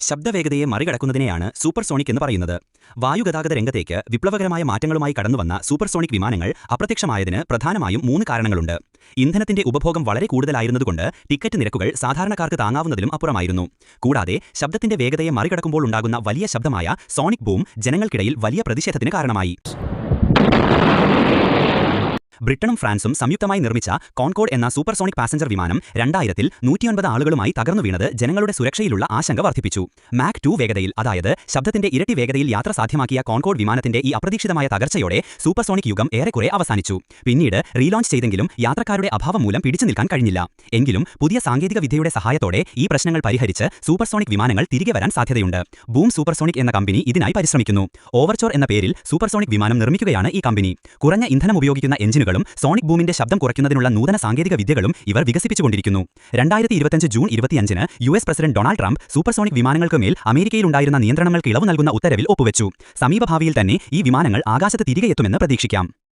ശബ്ദവേഗതയെ മറികടക്കുന്നതിനെയാണ് supersonic എന്ന് പറയുന്നത്. വായുഗതാഗത രംഗത്തേക്ക് വിപ്ലവകരമായ മാറ്റങ്ങളുമായി കടന്നുവന്ന സൂപ്പർസോണിക് വിമാനങ്ങൾ അപ്രത്യക്ഷമായതിന് പ്രധാനമായും മൂന്ന് കാരണങ്ങളുണ്ട്. ഇന്ധനത്തിന്റെ ഉപഭോഗം വളരെ കൂടുതലായിരുന്നതുകൊണ്ട് ടിക്കറ്റ് നിരക്കുകൾ സാധാരണക്കാർക്ക് താങ്ങാവുന്നതിലും അപ്പുറമായിരുന്നു. കൂടാതെ ശബ്ദത്തിന്റെ വേഗതയെ മറികടക്കുമ്പോൾ ഉണ്ടാകുന്ന വലിയ ശബ്ദമായ സോണിക് ബൂം ജനങ്ങൾക്കിടയിൽ വലിയ പ്രതിഷേധത്തിന് കാരണമായി. ബ്രിട്ടനും ഫ്രാൻസും സംയുക്തമായി നിർമ്മിച്ച കോൺകോഡ് എന്ന സൂപ്പർസോണിക് പാസഞ്ചർ വിമാനം രണ്ടായിരത്തിൽ നൂറ്റിയൊൻപത് ആളുകളുമായി തകർന്നു വീണത് ജനങ്ങളുടെ സുരക്ഷയിലുള്ള ആശങ്ക വർദ്ധിപ്പിച്ചു. മാക് ടു വേഗതയിൽ അതായത് ശബ്ദത്തിന്റെ ഇരട്ടി വേഗതയിൽ യാത്ര സാധ്യമാക്കിയ കോൺകോഡ് വിമാനത്തിന്റെ ഈ അപ്രതീക്ഷിതമായ തകർച്ചയോടെ സൂപ്പർസോണിക് യുഗം ഏറെക്കുറെ അവസാനിച്ചു. പിന്നീട് റീലോഞ്ച് ചെയ്തെങ്കിലും യാത്രക്കാരുടെ അഭാവം മൂലം പിടിച്ചു നിൽക്കാൻ കഴിഞ്ഞില്ല. എങ്കിലും പുതിയ സാങ്കേതിക വിദ്യയുടെ സഹായത്തോടെ ഈ പ്രശ്നങ്ങൾ പരിഹരിച്ച് സൂപ്പർസോണിക് വിമാനങ്ങൾ തിരികെ വരാൻ സാധ്യതയുണ്ട്. ബൂം സൂപ്പർസോണിക് എന്ന കമ്പനി ഇതിനായി പരിശ്രമിക്കുന്നു. ഓവർചോർ എന്ന പേരിൽ സൂപ്പർസോണിക് വിമാനം നിർമ്മിക്കുകയാണ് ഈ കമ്പനി. കുറഞ്ഞ ഇന്ധനം ഉപയോഗിക്കുന്ന എഞ്ചിനുകളും സോണിക് ബൂമിന്റെ ശബ്ദം കുറയ്ക്കുന്നതിനുള്ള നൂതന സാങ്കേതിക വിദ്യകളും ഇവർ വികസിപ്പിച്ചുകൊണ്ടിരിക്കുന്നു. രണ്ടായിരത്തി ഇരുപത്തിയഞ്ച് ജൂൺ ഇരുപത്തിയഞ്ചിന് U S president Donald Trump supersonic വിമാനങ്ങൾക്ക് മേൽ അമേരിക്കയിലുണ്ടായിരുന്ന നിയന്ത്രണങ്ങൾക്ക് ഇളവ് നൽകുന്ന ഉത്തരവിൽ ഒപ്പുവെച്ചു. സമീപഭാവിയിൽ തന്നെ ഈ വിമാനങ്ങൾ ആകാശത്ത് തിരികെ എത്തുമെന്ന് പ്രതീക്ഷിക്കാം.